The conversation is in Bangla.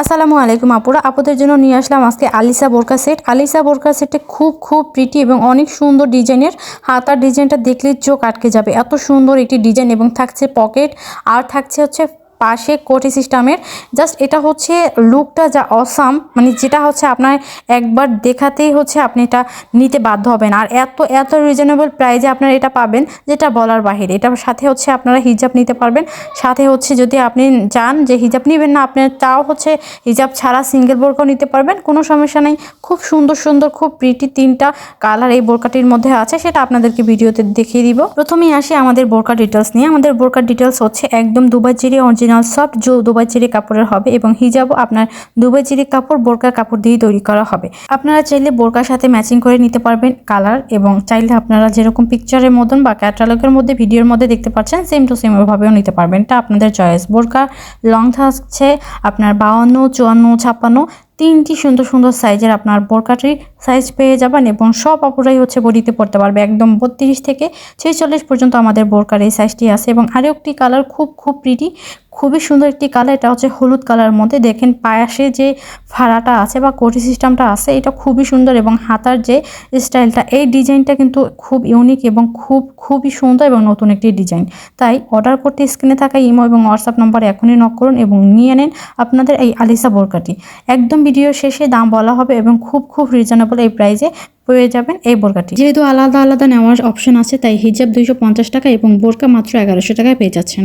আসসালামু আলাইকুম আপুরা। আপুদের জন্য নিয়ে আসলাম আজকে আলিসা বোরকা সেট। আলিসা বোরকা সেটটা খুব খুব প্রিটি এবং অনেক সুন্দর ডিজাইনের হাতার ডিজাইনটা দেখলে চোখ আটকে যাবে। এত সুন্দর একটি ডিজাইন এবং থাকছে পকেট। আর থাকছে হচ্ছে পাশে কোটি সিস্টেমের। জাস্ট এটা হচ্ছে লুকটা যা অসাম মানে যেটা হচ্ছে আপনার একবার দেখাতেই হচ্ছে আপনি এটা নিতে বাধ্য হবেন। আর এত এত রিজনেবল প্রাইজে আপনারা এটা পাবেন, যেটা বলার বাহিরে। এটার সাথে হচ্ছে আপনারা হিজাব নিতে পারবেন। সাথে হচ্ছে যদি আপনি চান যে হিজাব নেবেন না আপনার তাও হচ্ছে হিজাব ছাড়া সিঙ্গেল বোরকাও নিতে পারবেন। কোনো সমস্যা নেই। খুব সুন্দর সুন্দর, খুব প্রিটি তিনটা কালার এই বোরকাটির মধ্যে আছে, সেটা আপনাদেরকে ভিডিওতে দেখিয়ে দিব। প্রথমেই আসি আমাদের বোরকা ডিটেলস নিয়ে। আমাদের বোরকার ডিটেলস হচ্ছে একদম দুবাই চিরি অরিজিনাল সফট জো দুবাই চিরি কাপড়ের হবে এবং হিজাবও আপনার দুবাই চিরি কাপড় বোরকার কাপড় দিয়ে তৈরি করা হবে। আপনারা চাইলে বোরকার সাথে ম্যাচিং করে নিতে পারবেন কালার এবং চাইলে আপনারা যেরকম পিকচারের মতন বা ক্যাটালগের মধ্যে ভিডিওর মধ্যে দেখতে পাচ্ছেন সেম টু সেম ওভাবেও নিতে পারবেন। এটা আপনাদের চয়েস বোরকা লং থাকছে, আপনার বাউন্ন, চুয়ান্ন, ছাপ্পান্ন তিনটি সুন্দর সুন্দর সাইজের আপনার বোরকাটির সাইজ পেয়ে যাবেন এবং সব অপরাই হচ্ছে বডিতে পড়তে পারবে। একদম বত্রিশ থেকে ছেচল্লিশ পর্যন্ত আমাদের বোরকার এই সাইজটি আছে এবং আরও একটি কালার খুব খুব প্রিটি খুবই সুন্দর একটি কালার এটা হচ্ছে হলুদ কালার মধ্যে। দেখেন পায়াসে যে ফাড়াটা আছে বা কোটি সিস্টেমটা আছে, এটা খুবই সুন্দর এবং হাতার যে স্টাইলটা এই ডিজাইনটা কিন্তু খুব ইউনিক এবং খুব, খুবই সুন্দর এবং নতুন একটি ডিজাইন। তাই অর্ডার করতে স্ক্রিনে থাকা ইমো এবং হোয়াটসঅ্যাপ নম্বরে এখনই নক করুন এবং নিয়ে নেন আপনাদের এই আলিসা বোরকাটি। একদম ভিডিও শেষে দাম বলা হবে এবং খুব খুব রিজনেবল এই প্রাইসে পেয়ে যাবেন এই বোরকাটি। যেহেতু আলাদা আলাদা নেওয়ার অপশন আছে, তাই হিজাব দুইশো পঞ্চাশ টাকা এবং বোরকা মাত্র এগারোশো টাকায় পেয়ে যাচ্ছেন।